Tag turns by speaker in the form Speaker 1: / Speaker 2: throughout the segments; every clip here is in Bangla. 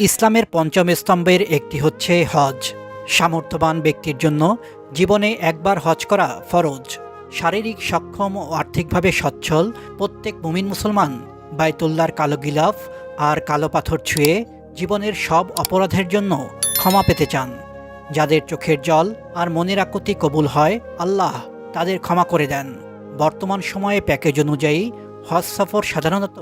Speaker 1: ইসলামের পঞ্চম স্তম্ভের একটি হচ্ছে হজ। সামর্থ্যবান ব্যক্তির জন্য জীবনে একবার হজ করা ফরজ। শারীরিক সক্ষম ও আর্থিকভাবে সচ্ছল প্রত্যেক মুমিন মুসলমান বায়তুল্লার কালো গিলাফ আর কালো পাথর ছুঁয়ে জীবনের সব অপরাধের জন্য ক্ষমা পেতে চান। যাদের চোখের জল আর মনের আকৃতি কবুল হয়, আল্লাহ তাদের ক্ষমা করে দেন। বর্তমান সময়ে প্যাকেজ অনুযায়ী হজ সফর সাধারণত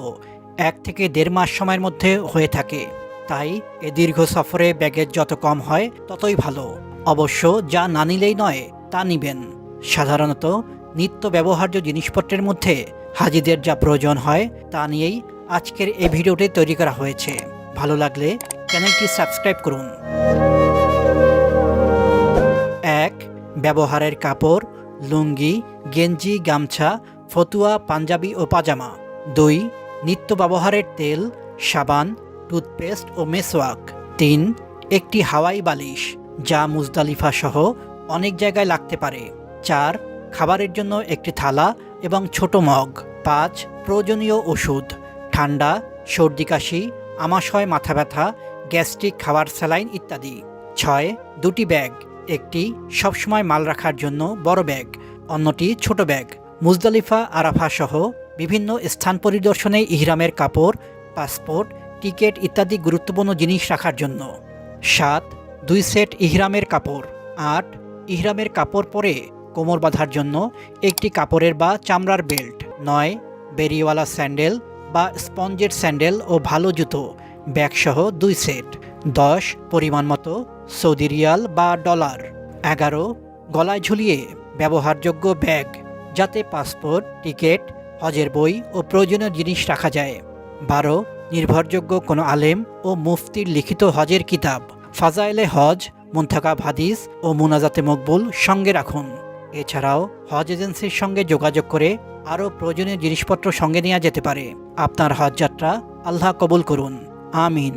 Speaker 1: এক থেকে দেড় মাস সময়ের মধ্যে হয়ে থাকে। তাই এ দীর্ঘ সফরে ব্যাগেজ যত কম হয়, ততই ভালো। অবশ্য যা না নিলেই নয়, তা নিবেন। সাধারণত নিত্য ব্যবহার্য জিনিসপত্রের মধ্যে হাজিদের যা প্রয়োজন হয়, তা নিয়েই আজকের এই ভিডিওটি তৈরি করা হয়েছে। ভালো লাগলে চ্যানেলটি সাবস্ক্রাইব করুন। এক, ব্যবহারের কাপড়, লুঙ্গি, গেঞ্জি, গামছা ফতুয়া, পাঞ্জাবি ও পাজামা। দুই নিত্য ব্যবহারের তেল, সাবান, টুথপেস্ট ও মেসওয়াক। তিন, একটি হাওয়াই বালিশ, যা মুজদালিফা সহ অনেক জায়গায় লাগতে পারে। চার, খাবারের জন্য একটি থালা এবং ছোট মগ। পাঁচ, প্রয়োজনীয় ওষুধ, ঠান্ডা, সর্দি কাশি, আমাশয় মাথা ব্যথা, গ্যাস্ট্রিক খাবার স্যালাইন ইত্যাদি। ছয়, দুটি ব্যাগ, একটি সবসময় মাল রাখার জন্য বড় ব্যাগ, অন্যটি ছোট ব্যাগ। মুজদালিফা, আরাফা সহ বিভিন্ন স্থান পরিদর্শনে ইহরামের কাপড়, পাসপোর্ট, টিকিট ইত্যাদি গুরুত্বপূর্ণ জিনিস রাখার জন্য। সাত, দুই সেট ইহরামের কাপড়। আট, ইহরামের কাপড় পরে কোমর বাঁধার জন্য একটি কাপড়ের বা চামড়ার বেল্ট। নয়, বেরিওয়ালা স্যান্ডেল বা স্পঞ্জের স্যান্ডেল ও ভালো জুতো ব্যাগসহ দুই সেট। দশ, পরিমাণ মতো সৌদি রিয়াল বা ডলার। এগারো, গলায় ঝুলিয়ে ব্যবহারযোগ্য ব্যাগ। যাতে পাসপোর্ট, টিকিট, হজের বই ও প্রয়োজনীয় জিনিস রাখা যায়। বারো, নির্ভরযোগ্য কোনো আলেম ও মুফতির লিখিত হজের কিতাব। ফাজাইলে হজ মুন্থাকা ভাদিস ও মুনাজাতে মকবুল সঙ্গে রাখুন। এছাড়াও, হজ এজেন্সির সঙ্গে যোগাযোগ করে আরও প্রয়োজনীয় জিনিসপত্র সঙ্গে নেওয়া যেতে পারে। আপনার হজ যাত্রা আল্লাহ কবুল করুন। আমিন।